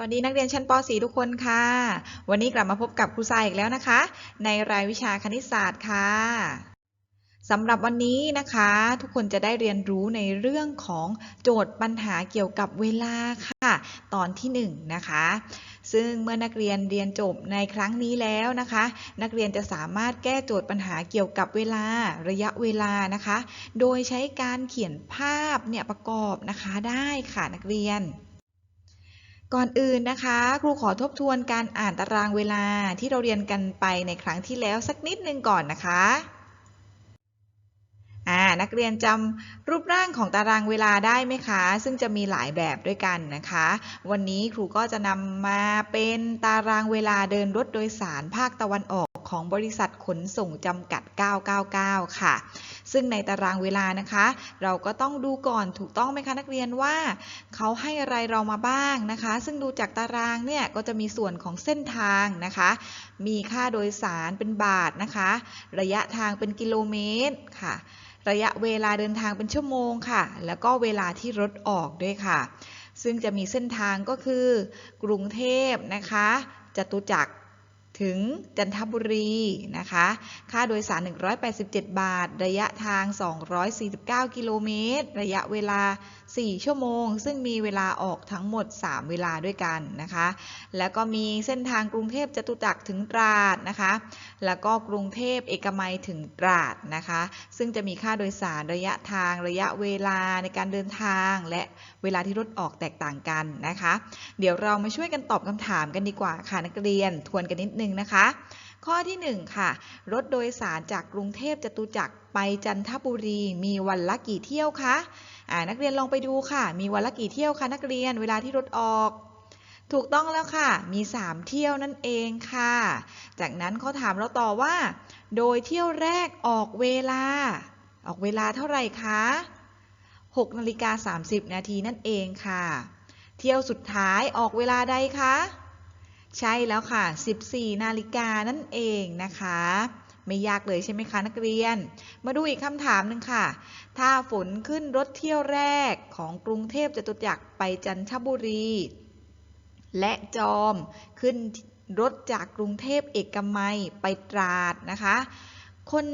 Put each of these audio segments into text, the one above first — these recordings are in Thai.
วัสดีนักเรียนชั้นป .4 ทุกคนค่ะ วันนี้กลับมาพบกับครูทรายอีกแล้วนะคะ ในรายวิชาคณิตศาสตร์ค่ะสำหรับวันนี้นะคะ ทุกคนจะได้เรียนรู้ในเรื่องของโจทย์ปัญหาเกี่ยวกับเวลาค่ะ ตอนที่1นงนะคะ ซึ่งเมื่อนักเรียนเรียนจบในครั้งนี้แล้วนะคะ นักเรียนจะสามารถแก้โจทย์ปัญหาเกี่ยวกับเวลาระยะเวลานะคะ โดยใช้การเขียนภาพเนี่ยประกอบนะคะได้ค่ะนักเรียน ก่อนอื่นนะคะ ครูขอทบทวนการอ่านตารางเวลาที่เราเรียนกันไปในครั้งที่แล้วสักนิดนึงก่อนนะคะ นักเรียนจำรูปร่างของตารางเวลาได้ไหมคะ ซึ่งจะมีหลายแบบด้วยกันนะคะ วันนี้ครูก็จะนำมาเป็นตารางเวลาเดินรถโดยสารภาคตะวันออกของบริษัทขนส่งจำกัด 999 ค่ะ ซึ่งในตารางเวลานะคะ เราก็ต้องดูก่อนถูกต้องไหมคะนักเรียนว่า เขาให้อะไรเรามาบ้างนะคะ ซึ่งดูจากตารางเนี่ยก็จะมีส่วนของเส้นทางนะคะ มีค่าโดยสารเป็นบาทนะคะ ระยะทางเป็นกิโลเมตรค่ะ ระยะเวลาเดินทางเป็นชั่วโมงค่ะ แล้วก็เวลาที่รถออกด้วยค่ะ ซึ่งจะมีเส้นทางก็คือ กรุงเทพนะคะจตุจักร ถึงจันทบุรีนะคะ ค่าโดยสาร 187 บาท ระยะทาง 249 กิโลเมตร ระยะเวลา 4 ชั่วโมง ซึ่งมีเวลาออกทั้งหมด 3 เวลาด้วยกันนะคะ แล้วก็มีเส้นทางกรุงเทพจตุจักรถึงตราดนะคะ แล้วก็กรุงเทพเอกมัยถึงตราดนะคะ ซึ่งจะมีค่าโดยสารระยะทางระยะเวลาในการเดินทาง และเวลาที่รถออกแตกต่างกันนะคะ เดี๋ยวเรามาช่วยกันตอบคำถามกันดีกว่าค่ะนักเรียน ทวนกันนิดนึงนะคะ ข้อที่1ค่ะ รถโดยสารจากกรุงเทพจตุจักรไปจันทบุรีมีวันละกี่เที่ยวคะอ่านักเรียนลองไปดูค่ะ มีวันละกี่เที่ยวคะนักเรียนเวลาที่รถออก ถูกต้องแล้วค่ะ มี 3 เที่ยวนั่นเองค่ะ จากนั้นเขาถามเราต่อว่า โดยเที่ยวแรกออกเวลา ออกเวลาเท่าไหร่คะ6นาฬิกา30 นาทีนั่นเองค่ะ เที่ยวสุดท้ายออกเวลาใดคะ ใช่แล้วค่ะ 14 นาฬิกานั่นเองนะคะ ไม่ยากเลยใช่ไหมคะนักเรียน มาดูอีกคำถามหนึ่งค่ะ ถ้าฝนขึ้นรถเที่ยวแรกของกรุงเทพจตุจักรไปจันทบุรี และจอมขึ้นรถจากกรุงเทพเอกมัยไปตราดนะคะ คน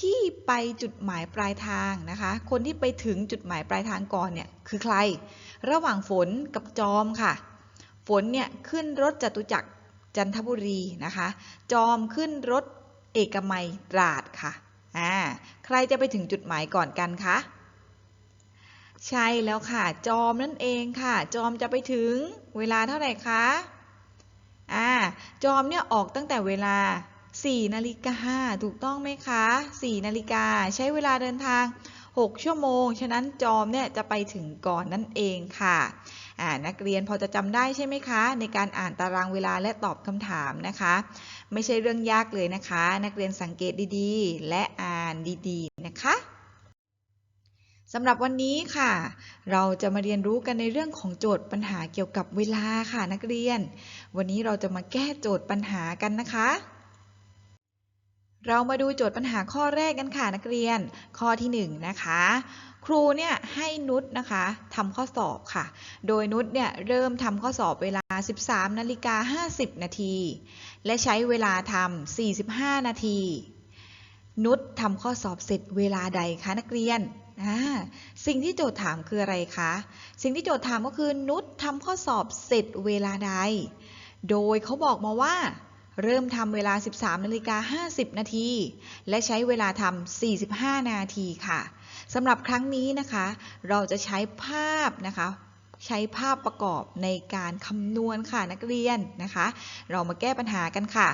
ที่ไปจุดหมายปลายทางนะคะ คนที่ไปถึงจุดหมายปลายทางก่อนเนี่ยคือใคร ระหว่างฝนกับจอมค่ะ ฝนเนี่ยขึ้นรถจตุจักรจันทบุรีนะคะ จอมขึ้นรถเอกมัยตราดค่ะ อ่า ใครจะไปถึงจุดหมายก่อนกันคะ ใช่แล้วค่ะ จอมนั่นเองค่ะ จอมจะไปถึงเวลาเท่าไหร่คะ อ่า จอมเนี่ยออกตั้งแต่เวลา4นาฬิกาถูกต้องไหมคะ4นาฬิกาใช้เวลาเดินทาง 6 ชั่วโมง ฉะนั้นจอมเนี่ยจะไปถึงก่อนนั่นเองค่ะ นักเรียนพอจะจำได้ใช่ไหมคะ ในการอ่านตารางเวลาและตอบคำถามนะคะ ไม่ใช่เรื่องยากเลยนะคะ นักเรียนสังเกตดีๆ และอ่านดีๆนะคะสำหรับวันนี้ค่ะ เราจะมาเรียนรู้กันในเรื่องของโจทย์ปัญหาเกี่ยวกับเวลาค่ะนักเรียน วันนี้เราจะมาแก้โจทย์ปัญหากันนะคะ เรามาดูโจทย์ปัญหาข้อแรกกันค่ะนักเรียน ข้อที่1นนะคะ ครูเนี่ยให้นุชนะคะทำข้อสอบค่ะ โดยนุชเนี่ยเริ่มทำข้อสอบเวลา 13นาฬิกา50 นาที และใช้เวลาทำ45 นาที นุชทำข้อสอบเสร็จเวลาใดคะนักเรียนสิ่งที่โจทย์ถามคืออะไรคะ สิ่งที่โจทย์ถามก็คือนุชทำข้อสอบเสร็จเวลาใด โดยเขาบอกมาว่า เริ่มทำเวลา 13นาฬิกา50 นาที และใช้เวลาทำ45 นาทีค่ะ สำหรับครั้งนี้นะคะ เราจะใช้ภาพนะคะ ใช้ภาพประกอบในการคำนวณค่ะนักเรียนนะคะ เรามาแก้ปัญหากันค่ะ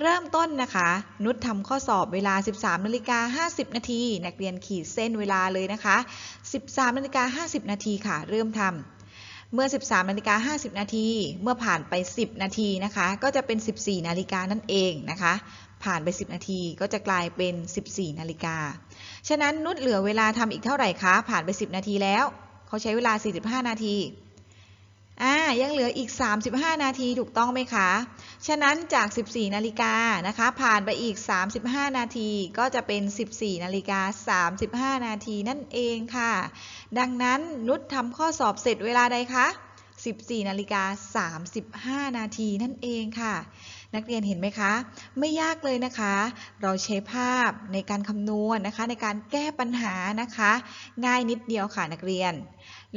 เริ่มต้นนะคะ นุชทำข้อสอบเวลา 13นาฬิกา50 นาทีนักเรียนขีดเส้นเวลาเลยนะคะ 13นาฬิกา50 นาทีค่ะ เริ่มทำเมื่อ 13นาฬิกา50 นาที เมื่อผ่านไป 10 นาทีนะคะ ก็จะเป็น 14 นาฬิกานั่นเองนะคะ ผ่านไป 10 นาทีก็จะกลายเป็น 14 นาฬิกา ฉะนั้นนุชเหลือเวลาทำอีกเท่าไหร่คะ ผ่านไป 10 นาทีแล้ว เขาใช้เวลา 45 นาที อ่า ยังเหลืออีก 35 นาทีถูกต้องไหมคะ ฉะนั้นจาก 14 นาฬิกานะคะ ผ่านไปอีก 35 นาทีก็จะเป็น 14 นาฬิกา 35 นาทีนั่นเองค่ะ ดังนั้นนุชทำข้อสอบเสร็จเวลาใดคะ 14นาฬิกา35 นาทีนั่นเองค่ะ นักเรียนเห็นไหมคะ ไม่ยากเลยนะคะ เราใช้ภาพในการคำนวณนะคะ ในการแก้ปัญหานะคะ ง่ายนิดเดียวค่ะนักเรียน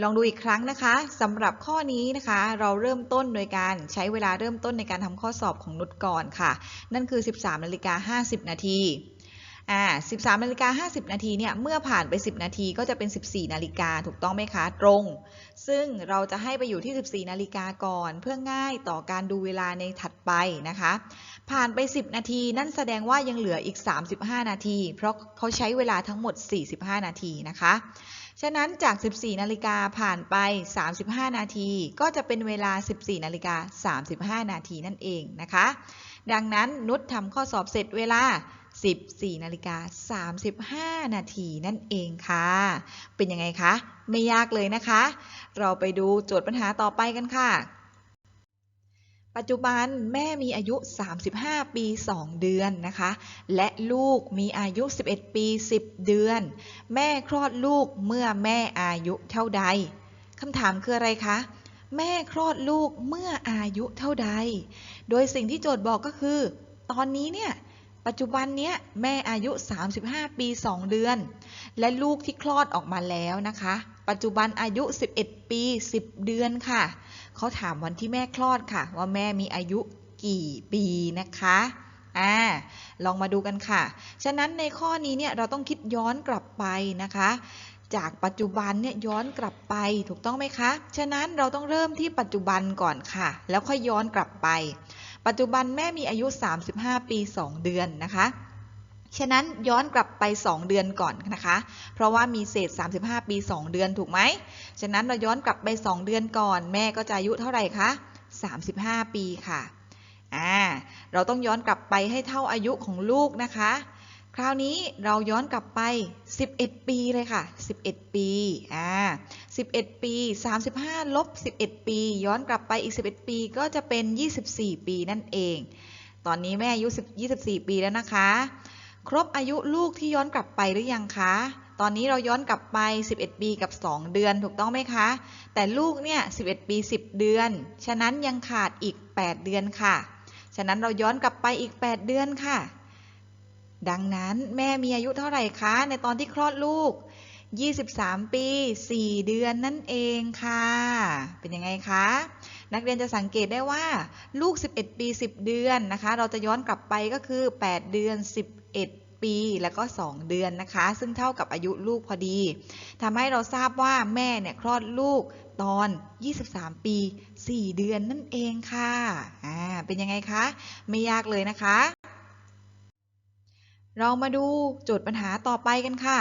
ลองดูอีกครั้งนะคะสำหรับข้อนี้นะคะ เราเริ่มต้นโดยการใช้เวลาเริ่มต้นในการทำข้อสอบของนุชก่อนค่ะ นั่นคือ 13นาฬิกา50 นาที อ่า13นาฬิกา50 นาทีเนี่ย เมื่อผ่านไป 10 นาทีก็จะเป็น 14 นาฬิกาถูกต้องไหมคะ ตรง ซึ่งเราจะให้ไปอยู่ที่ 14 นาฬิกาก่อน เพื่อง่ายต่อการดูเวลาในถัดไปนะคะ ผ่านไป 10 นาทีนั่นแสดงว่ายังเหลืออีก 35 นาที เพราะเขาใช้เวลาทั้งหมด 45 นาทีนะคะ ฉะนั้นจาก 14 นาฬิกาผ่านไป 35 นาที ก็จะเป็นเวลา 14 นาฬิกา 35 นาทีนั่นเองนะคะ ดังนั้นนุชทำข้อสอบเสร็จเวลา 14นาฬิกา35 นาทีนั่นเองค่ะ เป็นยังไงคะ ไม่ยากเลยนะคะ เราไปดูโจทย์ปัญหาต่อไปกันค่ะ ปัจจุบันแม่มีอายุ 35 ปี 2 เดือนนะคะ และลูกมีอายุ 11 ปี 10 เดือน แม่คลอดลูกเมื่อแม่อายุเท่าใดคำถามคืออะไรคะแม่คลอดลูกเมื่ออายุเท่าใด โดยสิ่งที่โจทย์บอกก็คือ ตอนนี้เนี่ย ปัจจุบันเนี้ยแม่อายุ 35 ปี 2 เดือน และลูกที่คลอดออกมาแล้วนะคะ ปัจจุบันอายุ 11 ปี 10 เดือนค่ะ เขาถามวันที่แม่คลอดค่ะ ว่าแม่มีอายุกี่ปีนะคะอ่าลองมาดูกันค่ะ ฉะนั้นในข้อนี้เนี่ยเราต้องคิดย้อนกลับไปนะคะ จากปัจจุบันเนี่ยย้อนกลับไปถูกต้องไหมคะ ฉะนั้นเราต้องเริ่มที่ปัจจุบันก่อนค่ะ แล้วค่อยย้อนกลับไป ปัจจุบันแม่มีอายุ 35 ปี 2 เดือนนะคะฉะนั้นย้อนกลับไป 2 เดือนก่อนนะคะ เพราะว่ามีเศษ 35 ปี 2 เดือนถูกไหม ฉะนั้นเราย้อนกลับไป 2 เดือนก่อน แม่ก็จะอายุเท่าไหร่คะ 35 ปีค่ะ อ่า เราต้องย้อนกลับไปให้เท่าอายุของลูกนะคะ คราวนี้เราย้อนกลับไป 11 ปีเลยค่ะ 11 ปี อ่า 11 ปี 35 ลบ 11 ปี ย้อนกลับไปอีก 11 ปีก็จะเป็น 24 ปีนั่นเอง ตอนนี้แม่อายุ24 ปีแล้วนะคะ ครบอายุลูกที่ย้อนกลับไปหรือยังคะ ตอนนี้เราย้อนกลับไป 11 ปีกับ 2 เดือนถูกต้องไหมคะ แต่ลูกเนี่ย 11 ปี 10 เดือน ฉะนั้นยังขาดอีก 8 เดือนค่ะ ฉะนั้นเราย้อนกลับไปอีก 8 เดือนค่ะ ดังนั้นแม่มีอายุเท่าไหร่คะ ในตอนที่คลอดลูก 23 ปี 4 เดือนนั่นเองค่ะ เป็นยังไงคะ นักเรียนจะสังเกตได้ว่า ลูก 11 ปี 10 เดือนนะคะ เราจะย้อนกลับไปก็คือ 8 เดือน 11 ปีแล้วก็ 2 เดือนนะคะ ซึ่งเท่ากับอายุลูกพอดีทำให้เราทราบว่าแม่เนี่ยคลอดลูกตอน 23 ปี 4 เดือนนั่นเองค่ะ อ่า เป็นยังไงคะ ไม่ยากเลยนะคะ เรามาดูโจทย์ปัญหาต่อไปกันค่ะ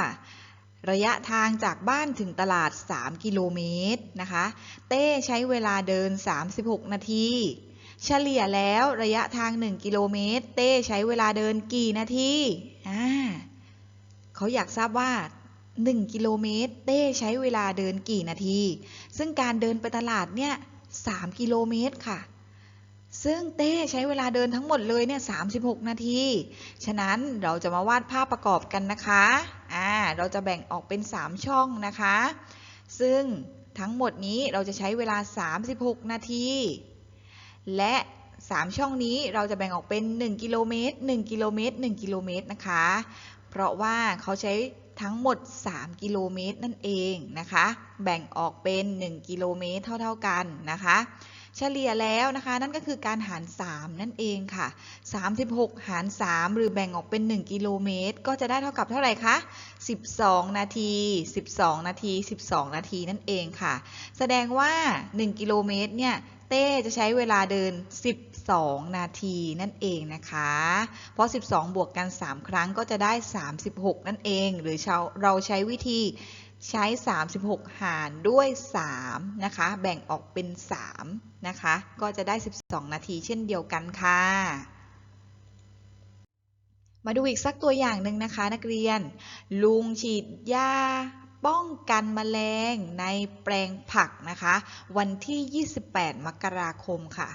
ระยะทางจากบ้านถึงตลาด 3 กิโลเมตรนะคะ เต้ใช้เวลาเดิน 36 นาที เฉลี่ยแล้วระยะทาง 1 กิโลเมตร เต้ใช้เวลาเดินกี่นาทีอ่าเขาอยากทราบว่า 1 กิโลเมตร เต้ใช้เวลาเดินกี่นาที ซึ่งการเดินไปตลาดเนี่ย 3 กิโลเมตรค่ะ ซึ่งเต้ใช้เวลาเดินทั้งหมดเลยเนี่ย36 นาที ฉะนั้นเราจะมาวาดภาพประกอบกันนะคะ อ่า เราจะแบ่งออกเป็น 3 ช่องนะคะ ซึ่งทั้งหมดนี้เราจะใช้เวลา 36 นาที และ 3 ช่องนี้เราจะแบ่งออกเป็น 1 กิโลเมตร 1 กิโลเมตร 1 กิโลเมตรนะคะ เพราะว่าเขาใช้ทั้งหมด 3 กิโลเมตรนั่นเองนะคะ แบ่งออกเป็น 1 กิโลเมตรเท่า ๆกันนะคะ เฉลี่ยแล้วนะคะ นั่นก็คือการหาร 3 นั่นเองค่ะ 36 หาร 3 หรือแบ่งออกเป็น 1 กิโลเมตร ก็จะได้เท่ากับเท่าไหร่คะ 12 นาที 12 นาที 12 นาทีนั่นเองค่ะ แสดงว่า 1 กิโลเมตรเนี่ยเต้จะใช้เวลาเดิน 12 นาทีนั่นเองนะคะ เพราะ 12 บวกกัน 3 ครั้งก็จะได้ 36 นั่นเอง หรือเราใช้วิธี ใช้ 36 หารด้วย 3 นะคะ แบ่งออกเป็น 3 นะคะ ก็จะได้ 12 นาทีเช่นเดียวกันค่ะ มาดูอีกสักตัวอย่างหนึ่งนะคะ นักเรียน ลุงฉีดยาป้องกันแมลงในแปลงผักนะคะ วันที่ 28 มกราคมค่ะ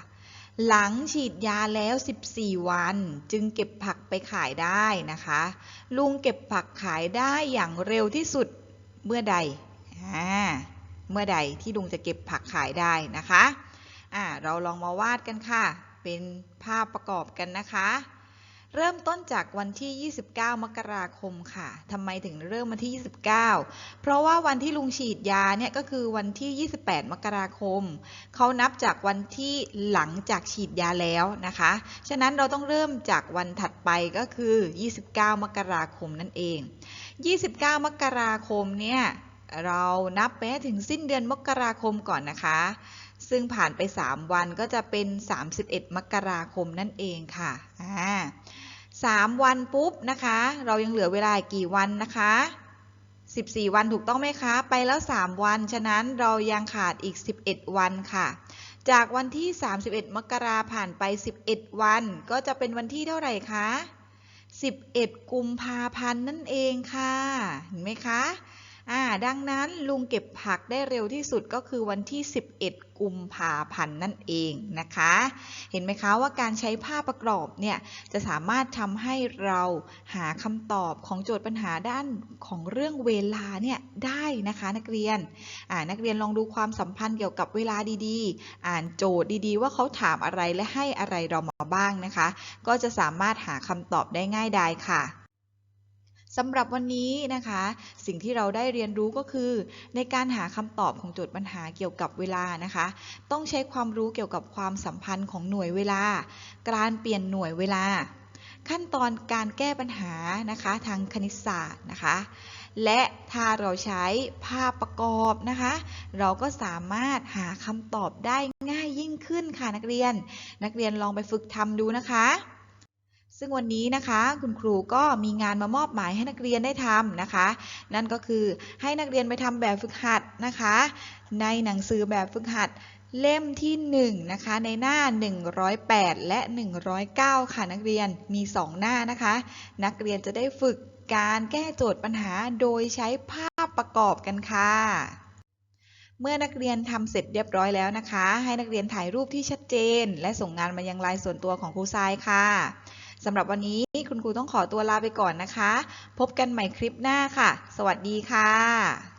หลังฉีดยาแล้ว 14 วัน จึงเก็บผักไปขายได้นะคะ ลุงเก็บผักขายได้อย่างเร็วที่สุด เมื่อใดอเมื่อใดที่ลุงจะเก็บผักขายได้นะคะอ่าเราลองมาวาดกันค่ะ เป็นภาพประกอบกันนะคะ เริ่มต้นจากวันที่ 29 มกราคมค่ะทำไมถึงเริ่มวันที่ 29 เพราะว่าวันที่ลุงฉีดยาเนี่ยก็คือวันที่ 28 มกราคม เขานับจากวันที่หลังจากฉีดยาแล้วนะคะ ฉะนั้นเราต้องเริ่มจากวันถัดไปก็คือ 29 มกราคมนั่นเอง 29 มกราคมเนี่ยเรานับไปถึงสิ้นเดือนมกราคมก่อนนะคะ ซึ่งผ่านไป 3 วันก็จะเป็น 31 มกราคมนั่นเองค่ะอ่าสามวันปุ๊บนะคะ เรายังเหลือเวลากกี่วันนะคะ14 วันถูกต้องไหมคะ ไปแล้ว 3 วัน ฉะนั้นเรายังขาดอีก 11 วันค่ะ จากวันที่ 31 มกราผ่านไป 11 วัน ก็จะเป็นวันที่เท่าไหร่คะ 11 กุมภาพันธ์นั่นเองค่ะ เห็นไหมคะ อ่าดังนั้นลุงเก็บผักได้เร็วที่สุดก็คือวันที่ 11 กุมภาพันธ์นั่นเองนะคะ เห็นไหมคะว่าการใช้ภาพประกอบเนี่ยจะสามารถทำให้เราหาคำตอบของโจทย์ปัญหาด้านของเรื่องเวลาเนี่ยได้นะคะนักเรียนอ่านักเรียนลองดูความสัมพันธ์เกี่ยวกับเวลาดีๆ อ่านโจทย์ดีๆ ว่าเขาถามอะไรและให้อะไรเรามาบ้างนะคะ ก็จะสามารถหาคำตอบได้ง่ายดายค่ะ สำหรับวันนี้นะคะ สิ่งที่เราได้เรียนรู้ก็คือ ในการหาคำตอบของโจทย์ปัญหาเกี่ยวกับเวลานะคะ ต้องใช้ความรู้เกี่ยวกับความสัมพันธ์ของหน่วยเวลา การเปลี่ยนหน่วยเวลา ขั้นตอนการแก้ปัญหานะคะ ทางคณิตศาสตร์นะคะ และถ้าเราใช้ภาพประกอบนะคะ เราก็สามารถหาคำตอบได้ง่ายยิ่งขึ้นค่ะนักเรียน นักเรียนลองไปฝึกทำดูนะคะ ซึ่งวันนี้นะคะคุณครูก็มีงานมามอบหมายให้นักเรียนได้ทำนะคะ นั่นก็คือให้นักเรียนไปทำแบบฝึกหัดนะคะ ในหนังสือแบบฝึกหัดเล่มที่1นะคะในหน้า 108 และ 109 ค่ะนักเรียนมี 2 หน้านะคะ นักเรียนจะได้ฝึกการแก้โจทย์ปัญหาโดยใช้ภาพประกอบกันค่ะ เมื่อนักเรียนทำเสร็จเรียบร้อยแล้วนะคะ ให้นักเรียนถ่ายรูปที่ชัดเจน และส่งงานมายังไลน์ส่วนตัวของครูทรายค่ะ สำหรับวันนี้คุณครูต้องขอตัวลาไปก่อนนะคะ พบกันใหม่คลิปหน้าค่ะ สวัสดีค่ะ